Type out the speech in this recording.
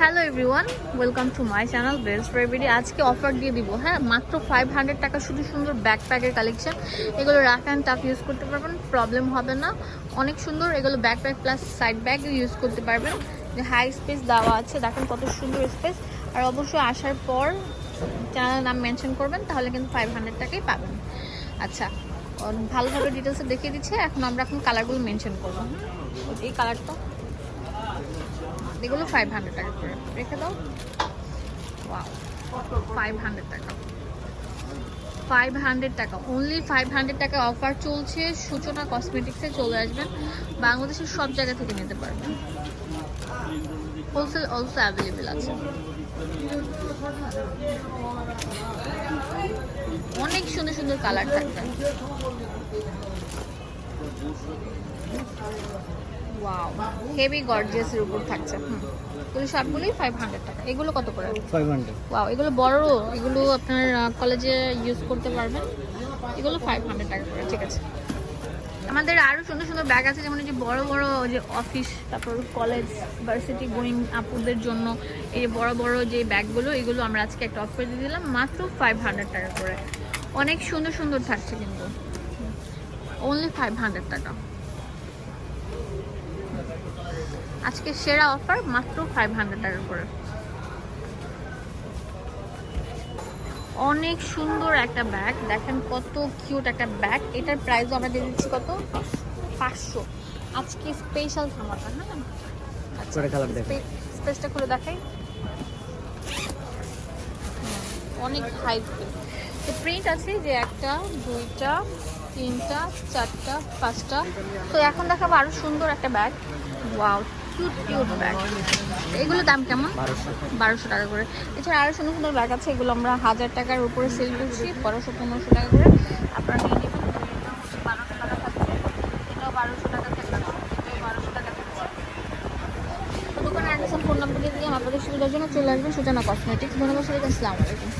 Hello everyone welcome to my channel best রেভিডি আজকে offer দিয়ে দিব হ্যাঁ? মাত্র ফাইভ হান্ড্রেড টাকা, শুধু সুন্দর ব্যাকপ্যাকের কালেকশন এগুলো রাফ অ্যান্ড টাফ ইউজ করতে পারবেন প্রবলেম হবে না। অনেক সুন্দর, এগুলো backpack plus side bag use করতে পারবেন। যে হাই স্পেস দেওয়া আছে, দেখেন কত সুন্দর স্পেস আর অবশ্যই আসার পর চ্যানেলের নাম মেনশন করবেন, তাহলে কিন্তু ফাইভ হান্ড্রেড টাকাই পাবেন। আচ্ছা ভালোভাবে ডিটেলসে দেখিয়ে দিচ্ছে। এখন আমরা এখন কালারগুলো মেনশন করব? এই কালারটা এগুলো ফাইভ হান্ড্রেড টাকা করে। রেখে দাও। ফাইভ হান্ড্রেড টাকা। ফাইভ হান্ড্রেড টাকা। অনলি ফাইভ হান্ড্রেড টাকা অফার চলছে। সূচনা কসমেটিক্সে চলে আসবেন বাংলাদেশের সব জায়গা থেকে নিতে পারবেন হোলসেল অলসো অ্যাভেলেবেল আছে। অনেক সুন্দর সুন্দর কালার থাকবে। ওয়াও হেভি গর্জিয়াসের উপর থাকছে। হুম। এগুলো সবগুলোই ফাইভ হান্ড্রেড টাকা। এগুলো কত করে? ফাইভ হান্ড্রেড ওয়াও এগুলো বড় এগুলো আপনার কলেজে ইউজ করতে পারবেন। এগুলো ফাইভ হান্ড্রেড টাকা করে ঠিক আছে। আমাদের আরও সুন্দর সুন্দর ব্যাগ আছে যেমন যে বড় বড় যে অফিস তারপর কলেজ ভার্সিটি গোয়িং আপুদের জন্য এই বড় বড় যে ব্যাগগুলো এগুলো আমরা আজকে একটা অফার দিয়ে দিলাম মাত্র ফাইভ হান্ড্রেড টাকা করে। অনেক সুন্দর সুন্দর থাকছে কিন্তু। অনলি ফাইভ হান্ড্রেড টাকা। আজকে সেরা অফার মাত্র ফাইভ হান্ড্রেড টাকা করে অনেক সুন্দর একটা ব্যাগ দেখেন কত কিউট একটা ব্যাগ এটার প্রাইসও আমরা দিয়ে দিচ্ছি কত? পাঁচশো। আজকে স্পেশাল ধামাকা হ্যাঁ? আচ্ছা স্পেসটা খুলে দেখাই। অনেক হাই তো প্রিন্ট আছে যে একটা দুইটা তিনটা চারটা পাঁচটা। তো এখন দেখাবো আরও সুন্দর একটা bag wow cute cute bag এগুলো দাম কেমন? বারোশো। টাকা করে। এছাড়া আরও সুন্দর সুন্দর ব্যাগ আছে এগুলো আমরা হাজার টাকার উপরে সেল করছি বারোশো পনেরোশো টাকা করে। আপনারা নিয়ে নেবেন। বারোশো টাকা থাকছে। এটাও বারোশো টাকা ফোন নাম্বার দিয়ে দিয়ে আপনাদের সুবিধার জন্য চলে আসবেন সূচনা কসমেটিক্স ধন্যবাদ সবাইকে। আসসালামু আলাইকুম।